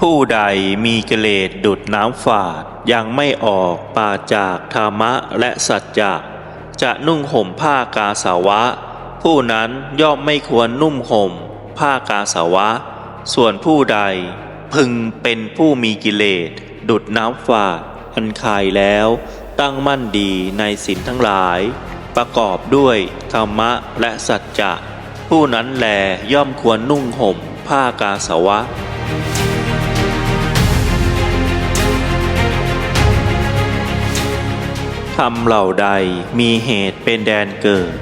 ผู้ใดมีกิเลสดุดน้ำฝาด ยังไม่ออกปาจากธรรมะและสัจจะจะนุ่งห่มผ้ากาสาวะ ผู้นั้นย่อมไม่ควรนุ่มห่ม ผ้ากาสาวะ ส่วนผู้ใดพึงเป็นผู้มีกิเลสดุดน้ำฝาด อันคายแล้ว ตั้งมั่นดีในศีลทั้งหลาย ประกอบด้วยธรรมะและสัจจะ ผู้นั้นแลย่อมควรนุ่งห่ม ผ้ากาสาวะ ธรรมเหล่าใดมีเหตุเป็นแดนเกิด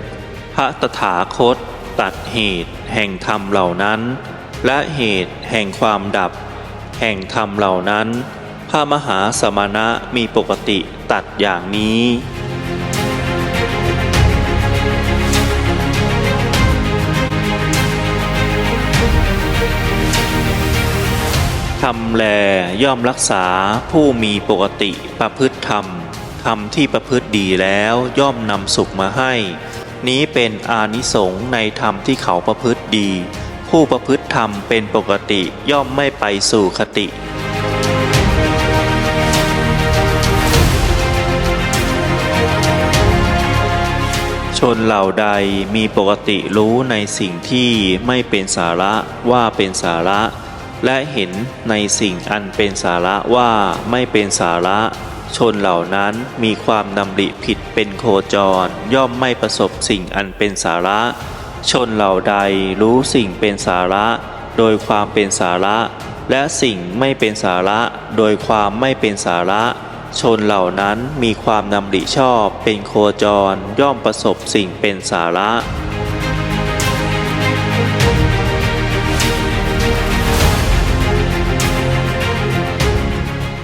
พระตถาคตตัดเหตุแห่งธรรมเหล่านั้น และเหตุแห่งความดับ แห่งธรรมเหล่านั้น พระมหาสมณะมีปกติตัดอย่างนี้ทำแลย่อมรักษาผู้มีปกติประพฤติธรรม ธรรมที่ประพฤติดีแล้วย่อมนำสุขมาให้ นี้เป็นอานิสงส์ในธรรมที่เขาประพฤติดี ผู้ประพฤติธรรมเป็นปกติย่อมไม่ไปสู่คติชนเหล่าใดมีปกติรู้ในสิ่งที่ไม่เป็นสาระว่าเป็นสาระ และเห็นในสิ่งอันเป็นสาระว่าไม่เป็นสาระ ชนเหล่านั้นมีความดำริผิดเป็นโคจร ย่อมไม่ประสบสิ่งอันเป็นสาระ ชนเหล่าใดรู้สิ่งเป็นสาระ โดยความเป็นสาระ และสิ่งไม่เป็นสาระ โดยความไม่เป็นสาระ ชนเหล่านั้นมีความดำริชอบเป็นโคจร ย่อมประสบสิ่งเป็นสาระ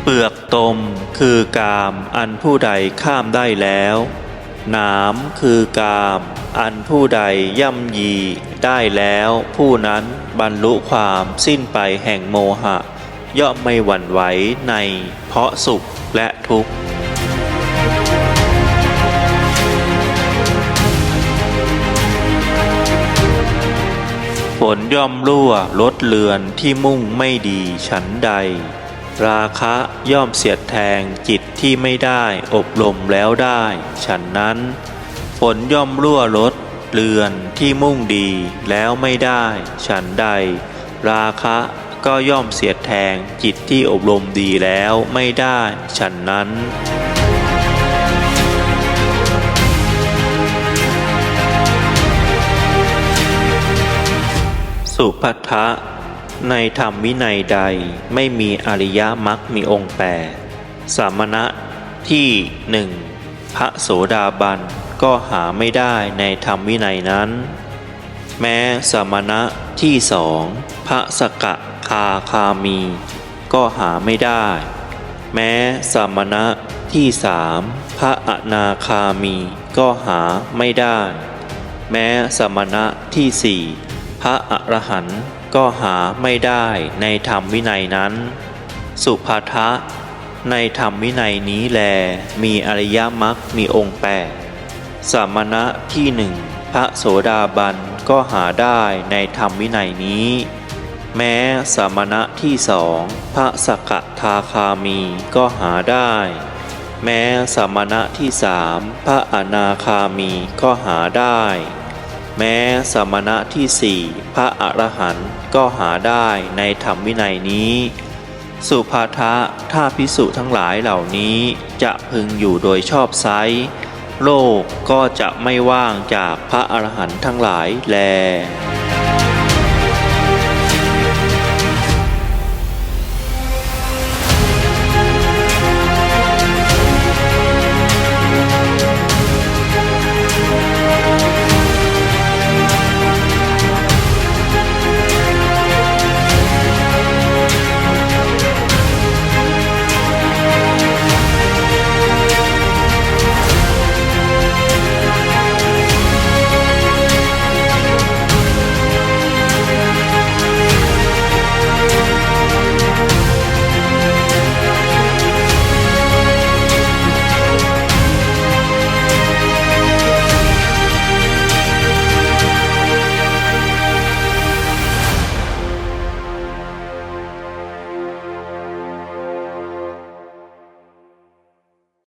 เปลือกตมคือกามอันผู้ใดข้ามได้แล้ว หนามคือกามอันผู้ใดย่ำยีได้แล้ว ผู้นั้นบรรลุความสิ้นไปแห่งโมหะ ย่อมไม่หวั่นไหวในเพราะสุขและทุกข์ฝนย่อมรั่วลดเลือนที่มุ่งไม่ดีฉันใด ราคะย่อมเสียดแทงจิตที่ไม่ได้อบรมแล้วได้ ฉันนั้น ฝนย่อมรั่วลดเลือนที่มุ่งดีแล้วไม่ได้ ฉันใด ราคะก็ย่อมเสียดแทงจิตที่อบรมดีแล้วไม่ได้ ฉันนั้น สุภัททะ ในธรรมวินัยใดไม่มีอริยมรรคมีองค์แปดสามณะที่หนึ่งพระโสดาบันก็หาไม่ได้ในธรรมวินัยนั้น แม้สมณะที่สองพระสกะคาคามี ก็หาไม่ได้ แม้สมณะที่สามพระอนาคามีก็หาไม่ได้ แม้สมณะที่สี่พระอรหันต์ ก็หาไม่ได้ในธรรมวินัยนั้น สุภาทะ ในธรรมวินัยนี้แล มีอริยมรรคมีองค์แปดสมณะที่หนึ่งพระโสดาบันก็หาได้ในธรรมวินัยนี้ แม้สมณะที่สองพระสกทาคามีก็หาได้ แม้สมณะที่สามพระอนาคามีก็หาได้ แม้สมณะที่สี่พระอรหันต์ก็หาได้ในธรรมวินัยนี้ สุภาทะถ้าพิสุทั้งหลายเหล่านี้จะพึงอยู่โดยชอบไซโลกก็จะไม่ว่างจากพระอรหันต์ทั้งหลายแล